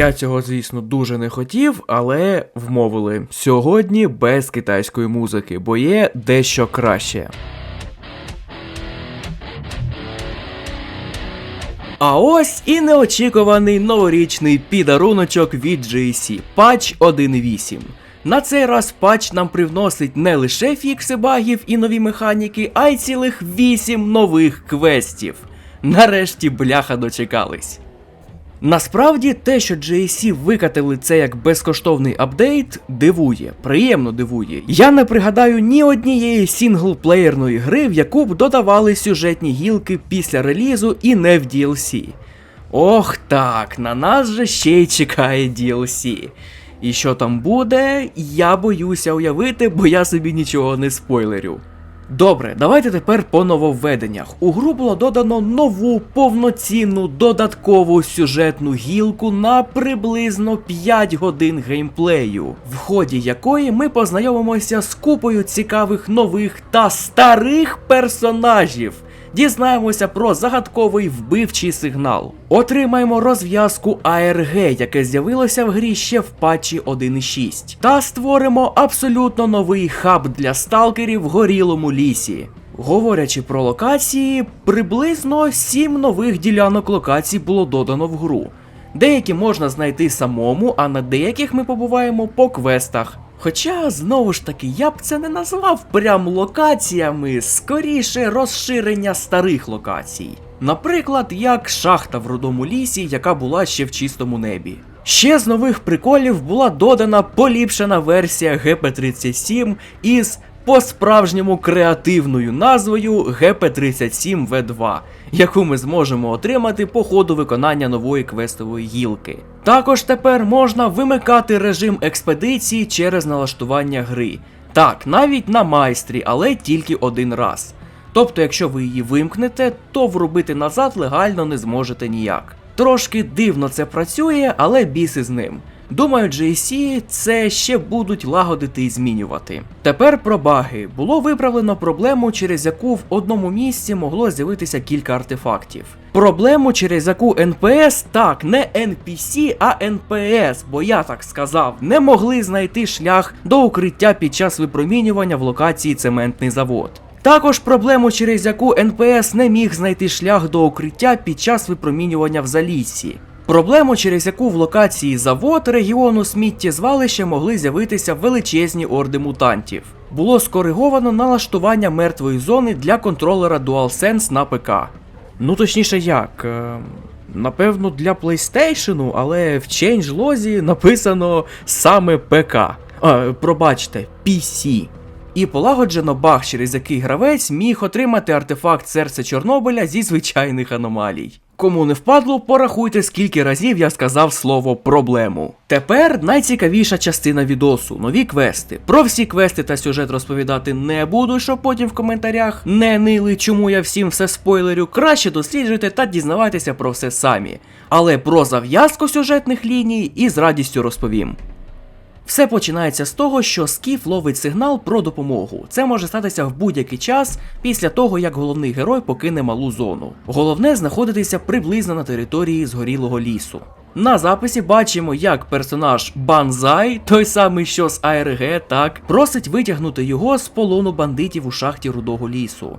Я цього, звісно, дуже не хотів, але вмовили. Сьогодні без китайської музики, бо є дещо краще. А ось і неочікуваний новорічний підаруночок від GSC Patch 1.8. На цей раз патч нам привносить не лише фікси багів і нові механіки, а й цілих 8 нових квестів. Нарешті бляха дочекались. Насправді те, що GSC викатили це як безкоштовний апдейт, дивує, приємно дивує. Я не пригадаю ні однієї сінглплеєрної гри, в яку б додавали сюжетні гілки після релізу і не в DLC. Ох так, на нас же ще й чекає DLC. І що там буде, я боюся уявити, бо я собі нічого не спойлерю. Добре, давайте тепер по нововведеннях. У гру було додано нову повноцінну додаткову сюжетну гілку на приблизно 5 годин геймплею, в ході якої ми познайомимося з купою цікавих нових та старих персонажів. Дізнаємося про загадковий вбивчий сигнал. Отримаємо розв'язку АРГ, яке з'явилося в грі ще в патчі 1.6. Та створимо абсолютно новий хаб для сталкерів в горілому лісі. Говорячи про локації, приблизно 7 нових ділянок локацій було додано в гру. Деякі можна знайти самому, а на деяких ми побуваємо по квестах. Хоча, знову ж таки, я б це не назвав прям локаціями, скоріше розширення старих локацій. Наприклад, як шахта в рудому лісі, яка була ще в чистому небі. Ще з нових приколів була додана поліпшена версія ГП-37 із по-справжньому креативною назвою GP37V2, яку ми зможемо отримати по ходу виконання нової квестової гілки. Також тепер можна вимикати режим експедиції через налаштування гри. Так, навіть на майстрі, але тільки один раз. Тобто, якщо ви її вимкнете, то врубити назад легально не зможете ніяк. Трошки дивно це працює, але біси з ним. Думаю, GSC це ще будуть лагодити і змінювати. Тепер про баги. Було виправлено проблему, через яку в одному місці могло з'явитися кілька артефактів. Проблему, через яку НПС, так, не NPC, а НПС, бо я так сказав, не могли знайти шлях до укриття під час випромінювання в локації цементний завод. Також проблему, через яку НПС не міг знайти шлях до укриття під час випромінювання в заліссі. Проблему, через яку в локації завод регіону сміттєзвалища могли з'явитися величезні орди мутантів. Було скориговано налаштування мертвої зони для контролера DualSense на ПК. Ну точніше як. е, Напевно, для PlayStation, але в changelog написано саме ПК. А, пробачте, PC. І полагоджено баг, через який гравець міг отримати артефакт серця Чорнобиля зі звичайних аномалій. Кому не впадло, порахуйте, скільки разів я сказав слово проблему. Тепер найцікавіша частина відосу нові квести. Про всі квести та сюжет розповідати не буду, щоб потім в коментарях не нили, чому я всім все спойлерю. Краще досліджуйте та дізнавайтеся про все самі. Але про зав'язку сюжетних ліній і з радістю розповім. Все починається з того, що Скіф ловить сигнал про допомогу. Це може статися в будь-який час після того, як головний герой покине малу зону. Головне знаходитися приблизно на території згорілого лісу. На записі бачимо, як персонаж Банзай, той самий, що з АРГ, так, просить витягнути його з полону бандитів у шахті рудого лісу.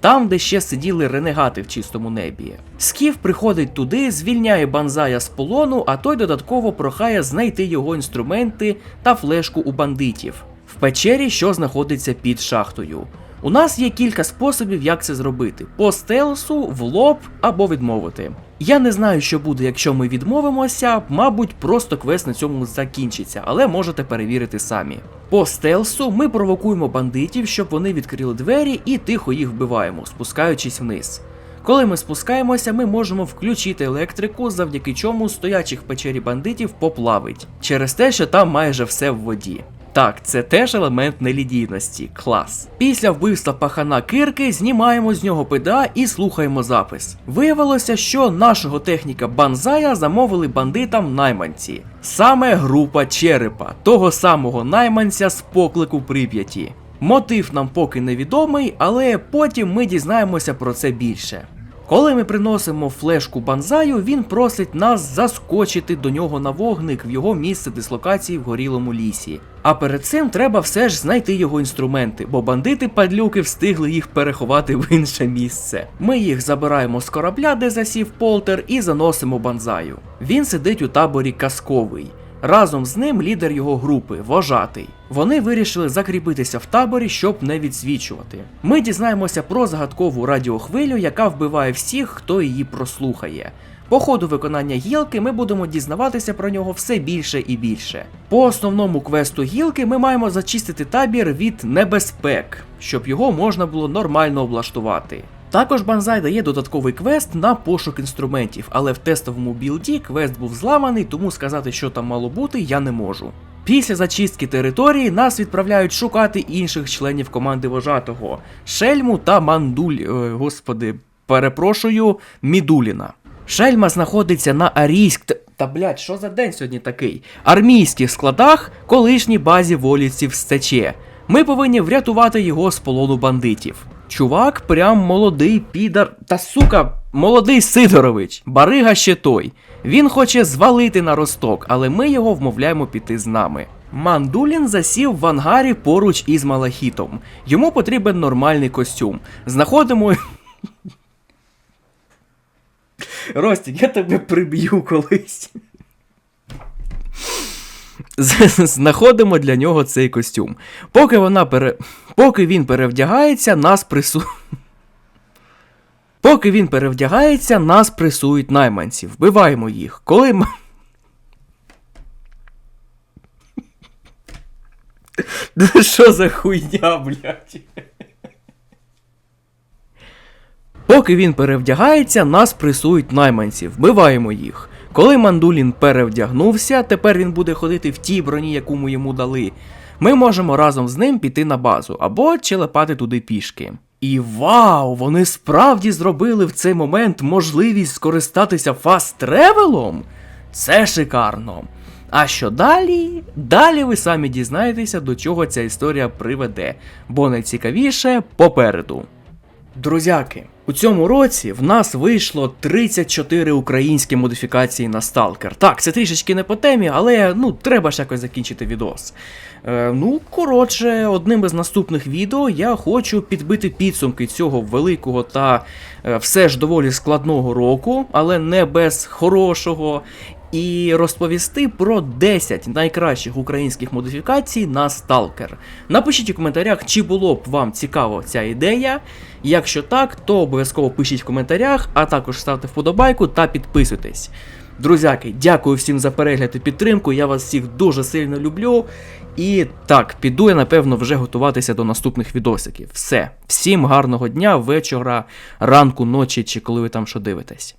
Там, де ще сиділи ренегати в чистому небі. Скіф приходить туди, звільняє банзая з полону, а той додатково прохає знайти його інструменти та флешку у бандитів в печері, що знаходиться під шахтою. У нас є кілька способів, як це зробити: по стелсу, в лоб або відмовити. Я не знаю, що буде, якщо ми відмовимося, мабуть, просто квест на цьому закінчиться, але можете перевірити самі. По стелсу ми провокуємо бандитів, щоб вони відкрили двері і тихо їх вбиваємо, спускаючись вниз. Коли ми спускаємося, ми можемо включити електрику, завдяки чому стоячих в печері бандитів поплавить, через те, що там майже все в воді. Так, це теж елемент нелідійності, клас. Після вбивства пахана кирки знімаємо з нього ПДА і слухаємо запис. Виявилося, що нашого техніка Банзая замовили бандитам найманці. Саме група черепа, того самого найманця з поклику Прип'яті. Мотив нам поки невідомий, але потім ми дізнаємося про це більше. Коли ми приносимо флешку банзаю, він просить нас заскочити до нього на вогник в його місце дислокації в горілому лісі. А перед цим треба все ж знайти його інструменти, бо бандити падлюки встигли їх переховати в інше місце. Ми їх забираємо з корабля, де засів Полтер, і заносимо банзаю. Він сидить у таборі казковий. Разом з ним лідер його групи, вожатий. Вони вирішили закріпитися в таборі, щоб не відсвічувати. Ми дізнаємося про загадкову радіохвилю, яка вбиває всіх, хто її прослухає. По ходу виконання гілки ми будемо дізнаватися про нього все більше і більше. По основному квесту гілки ми маємо зачистити табір від небезпек, щоб його можна було нормально облаштувати. Також Банзай дає додатковий квест на пошук інструментів, але в тестовому білді квест був зламаний, тому сказати, що там мало бути, я не можу. Після зачистки території нас відправляють шукати інших членів команди вожатого Шельму та Мандуль. е, господи, перепрошую, Мідуліна. Шельма знаходиться на арійськ. Та блять, що за день сьогодні такий? Армійських складах колишній базі волівців стече. Ми повинні врятувати його з полону бандитів. Чувак, прям молодий підар. Та сука, молодий Сидорович, барига ще той. Він хоче звалити на росток, але ми його вмовляємо піти з нами. Мандулін засів в ангарі поруч із Малахітом. Йому потрібен нормальний костюм. Знаходимо. Ростік, я тебе приб'ю колись. Знаходимо для нього цей костюм. Поки вона пере... Поки він перевдягається, нас прису. Поки він перевдягається, нас пресують найманці. Вбиваємо їх. Коли. Що за хуйня, блядь? Поки він перевдягається, нас пресують найманці, вбиваємо їх. Коли Мандулін перевдягнувся, тепер він буде ходити в тій броні, яку ми йому дали. Ми можемо разом з ним піти на базу або челепати туди пішки. І вау, вони справді зробили в цей момент можливість скористатися фаст-тревелом? Це шикарно. А що далі? Далі ви самі дізнаєтеся, до чого ця історія приведе, бо найцікавіше попереду. Друзяки, у цьому році в нас вийшло 34 українські модифікації на Stalker. Так, це трішечки не по темі, але ну треба ж якось закінчити відос. Е, ну, коротше, одним із наступних відео я хочу підбити підсумки цього великого та е, все ж доволі складного року, але не без хорошого. І розповісти про 10 найкращих українських модифікацій на Stalker. Напишіть у коментарях, чи було б вам цікаво ця ідея. Якщо так, то обов'язково пишіть в коментарях, а також ставте вподобайку та підписуйтесь. Друзяки, дякую всім за перегляд і підтримку. Я вас всіх дуже сильно люблю. І так, піду я напевно вже готуватися до наступних відосиків. Все, всім гарного дня, вечора, ранку, ночі чи коли ви там що дивитесь.